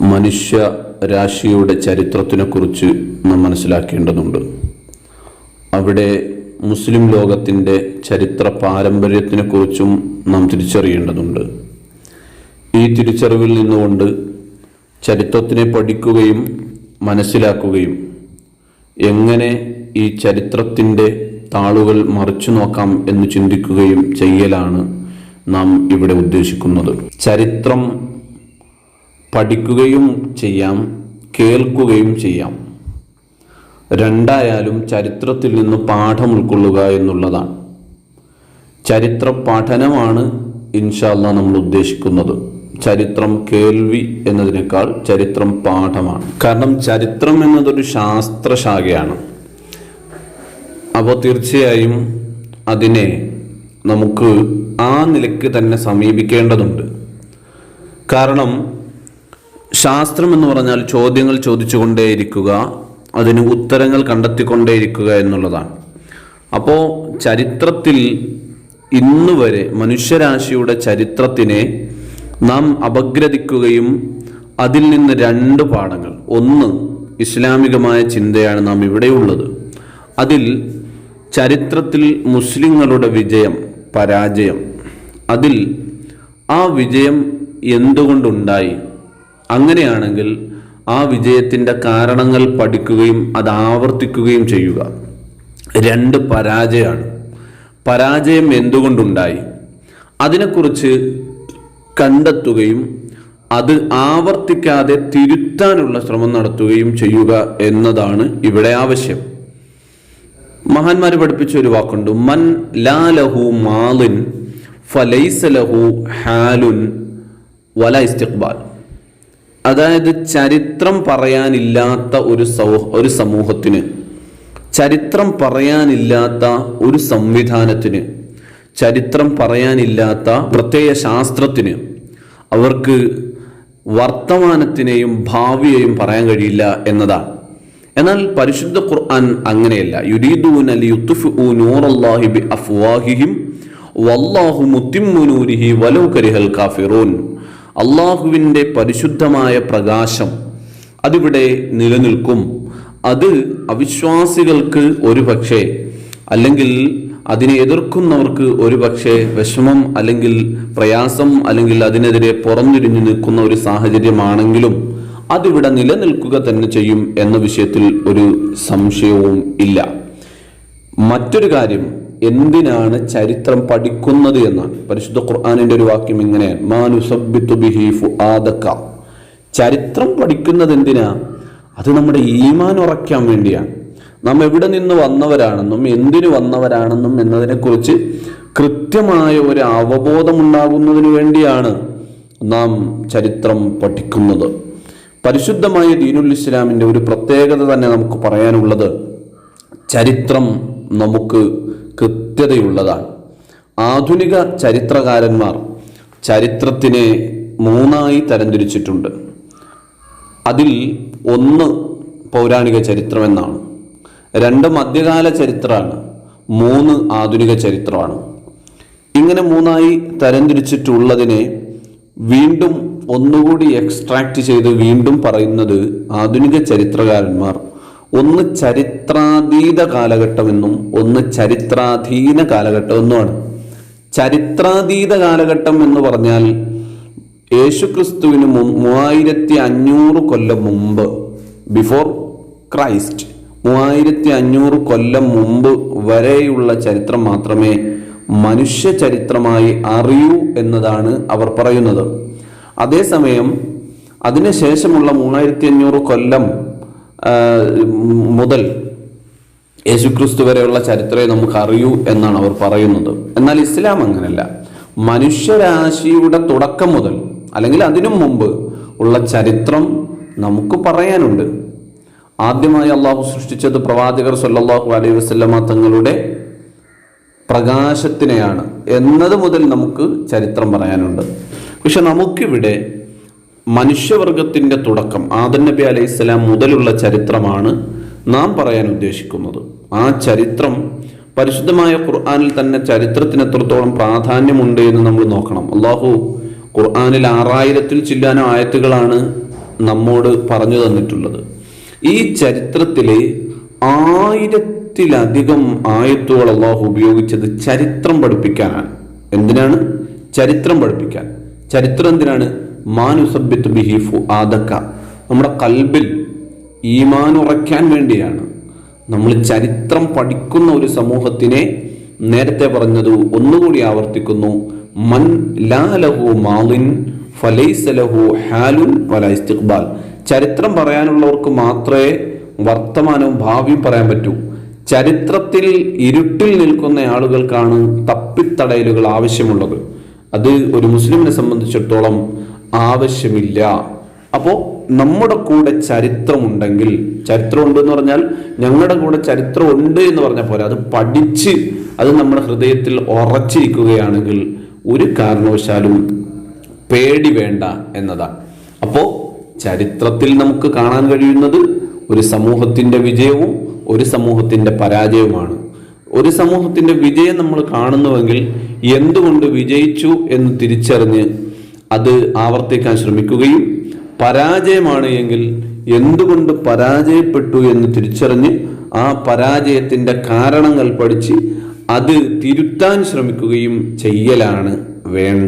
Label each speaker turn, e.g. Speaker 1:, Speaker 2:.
Speaker 1: മനുഷ്യ രാശിയുടെ ചരിത്രത്തിനെക്കുറിച്ച് നാം മനസ്സിലാക്കേണ്ടതുണ്ട്. അവിടെ മുസ്ലിം ലോകത്തിന്റെ ചരിത്ര പാരമ്പര്യത്തിനെക്കുറിച്ചും നാം തിരിച്ചറിയേണ്ടതുണ്ട്. ഈ തിരിച്ചറിവിൽ നിന്നുകൊണ്ട് ചരിത്രത്തിനെ പഠിക്കുകയും മനസ്സിലാക്കുകയും എങ്ങനെ ഈ ചരിത്രത്തിന്റെ താളുകൾ മറിച്ചു നോക്കാം എന്ന് ചിന്തിക്കുകയും ചെയ്യലാണ് നാം ഇവിടെ ഉദ്ദേശിക്കുന്നത്. ചരിത്രം പഠിക്കുകയും ചെയ്യാം കേൾക്കുകയും ചെയ്യാം. രണ്ടായാലും ചരിത്രത്തിൽ നിന്ന് പാഠം ഉൾക്കൊള്ളുക എന്നുള്ളതാണ്. ചരിത്ര പഠനമാണ് ഇൻഷാല്ല നമ്മൾ ഉദ്ദേശിക്കുന്നത്. ചരിത്രം കേൾവി എന്നതിനേക്കാൾ ചരിത്രം പാഠമാണ്. കാരണം ചരിത്രം എന്നതൊരു ശാസ്ത്രശാഖയാണ്. അപ്പോൾ തീർച്ചയായും അതിനെ നമുക്ക് ആ നിലയ്ക്ക് തന്നെ സമീപിക്കേണ്ടതുണ്ട്. കാരണം ശാസ്ത്രം എന്ന് പറഞ്ഞാൽ ചോദ്യങ്ങൾ ചോദിച്ചുകൊണ്ടേയിരിക്കുക അതിന് ഉത്തരങ്ങൾ കണ്ടെത്തിക്കൊണ്ടേയിരിക്കുക എന്നുള്ളതാണ്. അപ്പോൾ ചരിത്രത്തിൽ ഇന്ന് വരെ മനുഷ്യരാശിയുടെ ചരിത്രത്തിനെ നാം അപഗ്രഥിക്കുകയും അതിൽ നിന്ന് രണ്ട് പാഠങ്ങൾ. ഒന്ന് ഇസ്ലാമികമായ ചിന്തയാണ് നാം ഇവിടെയുള്ളത്. അതിൽ ചരിത്രത്തിൽ മുസ്ലിങ്ങളുടെ വിജയം പരാജയം. അതിൽ ആ വിജയം എന്തുകൊണ്ടുണ്ടായി? അങ്ങനെയാണെങ്കിൽ ആ വിജയത്തിന്റെ കാരണങ്ങൾ പഠിക്കുകയും അത് ആവർത്തിക്കുകയും ചെയ്യുക. രണ്ട് പരാജയമാണ്. പരാജയം എന്തുകൊണ്ടുണ്ടായി? അതിനെക്കുറിച്ച് കണ്ടെത്തുകയും അത് ആവർത്തിക്കാതെ തിരുത്താനുള്ള ശ്രമം നടത്തുകയും ചെയ്യുക എന്നതാണ് ഇവിടെ ആവശ്യം. മഹാന്മാർ പഠിപ്പിച്ച ഒരു വാക്കുണ്ട്. മൻ ലാലഹു മാലിൻ ഫലൈസലഹു ഹാലുൻ വല ഇസ്തിഖ്ബാൽ. അതായത് ചരിത്രം പറയാനില്ലാത്ത ഒരു സമൂഹ ഒരു സമൂഹത്തിന്. ചരിത്രം പറയാനില്ലാത്ത ഒരു സംവിധാനത്തിന്. ചരിത്രം പറയാനില്ലാത്ത പ്രത്യേക ശാസ്ത്രത്തിന്. അവർക്ക് വർത്തമാനത്തിനെയും ഭാവിയെയും പറയാൻ കഴിയില്ല എന്നതാണ്. എന്നാൽ പരിശുദ്ധ ഖുർആൻ അങ്ങനെയല്ല. നൂറല്ലാഹി ബി അഫ്വാഹിഹിം വല്ലാഹു മുത്തിമ്മു നൂരിഹി വലൗ കരിഹൽ കാഫിറൂൻ. അള്ളാഹുവിന്റെ പരിശുദ്ധമായ പ്രകാശം അതിവിടെ നിലനിൽക്കും. അത് അവിശ്വാസികൾക്ക് ഒരു പക്ഷേ അല്ലെങ്കിൽ അതിനെ എതിർക്കുന്നവർക്ക് ഒരു പക്ഷേ വിഷമം അല്ലെങ്കിൽ പ്രയാസം അല്ലെങ്കിൽ അതിനെതിരെ പുറന്നിരിഞ്ഞു നിൽക്കുന്ന ഒരു സാഹചര്യമാണെങ്കിലും അതിവിടെ നിലനിൽക്കുക തന്നെ ചെയ്യും എന്ന വിഷയത്തിൽ ഒരു സംശയവും ഇല്ല. മറ്റൊരു കാര്യം എന്തിനാണ് ചരിത്രം പഠിക്കുന്നത് എന്നാണ്. പരിശുദ്ധ ഖുർആാനിന്റെ ഒരു വാക്യം ഇങ്ങനെയാണ്. ചരിത്രം പഠിക്കുന്നത് എന്തിനാ? അത് നമ്മുടെ ഈമാൻ ഉറയ്ക്കാൻ വേണ്ടിയാണ്. നാം എവിടെ നിന്ന് വന്നവരാണെന്നും എന്തിനു വന്നവരാണെന്നും എന്നതിനെക്കുറിച്ച് കൃത്യമായ ഒരു അവബോധമുണ്ടാകുന്നതിന് വേണ്ടിയാണ് നാം ചരിത്രം പഠിക്കുന്നത്. പരിശുദ്ധമായ ദീനുൽ ഇസ്ലാമിന്റെ ഒരു പ്രത്യേകത തന്നെ നമുക്ക് പറയാനുള്ളത് ചരിത്രം നമുക്ക് കൃത്യതയുള്ളതാണ്. ആധുനിക ചരിത്രകാരന്മാർ ചരിത്രത്തിനെ മൂന്നായി തരംതിരിച്ചിട്ടുണ്ട്. അതിൽ ഒന്ന് പൗരാണിക ചരിത്രം എന്നാണ്. രണ്ട് മധ്യകാല ചരിത്രമാണ് മൂന്ന് ആധുനിക ചരിത്രമാണ്. ഇങ്ങനെ മൂന്നായി തരംതിരിച്ചിട്ടുള്ളതിനെ വീണ്ടും ഒന്നുകൂടി എക്സ്ട്രാക്ട് ചെയ്ത് വീണ്ടും പറയുന്നത് ആധുനിക ചരിത്രകാരന്മാർ. ഒന്ന് ചരിത്രാതീത കാലഘട്ടമെന്നും ഒന്ന് ചരിത്രാധീന കാലഘട്ടമെന്നുമാണ്. ചരിത്രാതീത കാലഘട്ടം എന്ന് പറഞ്ഞാൽ യേശുക്രിസ്തുവിന് മൂവായിരത്തി അഞ്ഞൂറ് കൊല്ലം മുമ്പ് ബിഫോർ ക്രൈസ്റ്റ് മൂവായിരത്തി അഞ്ഞൂറ് കൊല്ലം മുമ്പ് വരെയുള്ള ചരിത്രം മാത്രമേ മനുഷ്യ ചരിത്രമായി അറിയൂ എന്നതാണ് അവർ പറയുന്നത്. അതേസമയം അതിനുശേഷമുള്ള മൂവായിരത്തി അഞ്ഞൂറ് കൊല്ലം മുതൽ യേശുക്രിസ്തു വരെയുള്ള ചരിത്രം നമുക്ക് അറിയൂ എന്നാണ് അവർ പറയുന്നത്. എന്നാൽ ഇസ്ലാം അങ്ങനല്ല. മനുഷ്യരാശിയുടെ തുടക്കം മുതൽ അല്ലെങ്കിൽ അതിനു മുമ്പ് ഉള്ള ചരിത്രം നമുക്ക് പറയാനുണ്ട്. ആദ്യമായി അള്ളാഹു സൃഷ്ടിച്ചത് പ്രവാചകർ സല്ലാഹു അലൈഹി വസ്ലമ തങ്ങളുടെ പ്രകാശത്തിനെയാണ് എന്നത് മുതൽ നമുക്ക് ചരിത്രം പറയാനുണ്ട്. പക്ഷെ നമുക്കിവിടെ മനുഷ്യവർഗത്തിന്റെ തുടക്കം ആദൻ നബി അലൈഹി സ്വലാം മുതലുള്ള ചരിത്രമാണ് നാം പറയാൻ ഉദ്ദേശിക്കുന്നത് ആ ചരിത്രം പരിശുദ്ധമായ ഖുർആാനിൽ തന്നെ ചരിത്രത്തിന് എത്രത്തോളം പ്രാധാന്യമുണ്ട് എന്ന് നമ്മൾ നോക്കണം. അള്ളാഹു ഖുർആാനിൽ ആറായിരത്തിൽ ചില്ലാനോ ആയത്തുകളാണ് നമ്മോട് പറഞ്ഞു തന്നിട്ടുള്ളത്. ഈ ചരിത്രത്തിലെ ആയിരത്തിലധികം ആയത്തുകൾ അള്ളാഹു ഉപയോഗിച്ചത് ചരിത്രം പഠിപ്പിക്കാനാണ്. എന്തിനാണ്? ചരിത്രം പഠിപ്പിക്കാൻ. ചരിത്രം എന്തിനാണ്? ബിഹി ബിഹിഫു ആദക്ക. നമ്മുടെ കൽബിൽ ഈമാൻ ഉറയ്ക്കാൻ വേണ്ടിയാണ്. നമ്മൾ ചരിത്രം പഠിക്കുന്ന ഒരു സമൂഹത്തിനെ നേരത്തെ പറഞ്ഞത് ഒന്നുകൂടി ആവർത്തിക്കുന്നു. മൻ ലാലഹു മാലിൻ ഫലൈസ ലഹു ഹാലുൻ വല ഇസ്തിഖ്ബാൽ. ചരിത്രം പറയാനുള്ളവർക്ക് മാത്രമേ വർത്തമാനവും ഭാവിയും പറയാൻ പറ്റൂ. ചരിത്രത്തിൽ ഇരുട്ടിൽ നിൽക്കുന്ന ആളുകൾക്കാണ് തപ്പിത്തടയലുകൾ ആവശ്യമുള്ളത്. അത് ഒരു മുസ്ലിമിനെ സംബന്ധിച്ചിടത്തോളം ആവശ്യമില്ല. അപ്പോൾ നമ്മുടെ കൂടെ ചരിത്രമുണ്ടെങ്കിൽ ചരിത്രം ഉണ്ട് എന്ന് പറഞ്ഞാൽ ഞങ്ങളുടെ കൂടെ ചരിത്രം ഉണ്ട് എന്ന് പറഞ്ഞ പോലെ അത് പഠിച്ച് അത് നമ്മുടെ ഹൃദയത്തിൽ ഉറച്ചിരിക്കുകയാണെങ്കിൽ ഒരു കാരണവശാലും പേടി വേണ്ട എന്നതാണ് അപ്പോൾ ചരിത്രത്തിൽ നമുക്ക് കാണാൻ കഴിയുന്നത് ഒരു സമൂഹത്തിന്റെ വിജയവും ഒരു സമൂഹത്തിന്റെ പരാജയവുമാണ്. ഒരു സമൂഹത്തിന്റെ വിജയം നമ്മൾ കാണുന്നുവെങ്കിൽ എന്തുകൊണ്ട് വിജയിച്ചു എന്ന് തിരിച്ചറിഞ്ഞ് അത് ആവർത്തിക്കാൻ ശ്രമിക്കുകയും പരാജയമാണ് എങ്കിൽ എന്തുകൊണ്ട് പരാജയപ്പെട്ടു എന്ന് തിരിച്ചറിഞ്ഞ് ആ പരാജയത്തിന്റെ കാരണങ്ങൾ പഠിച്ച് അത് തിരുത്താൻ ശ്രമിക്കുകയും ചെയ്യലാണ് വേണ്ടത്.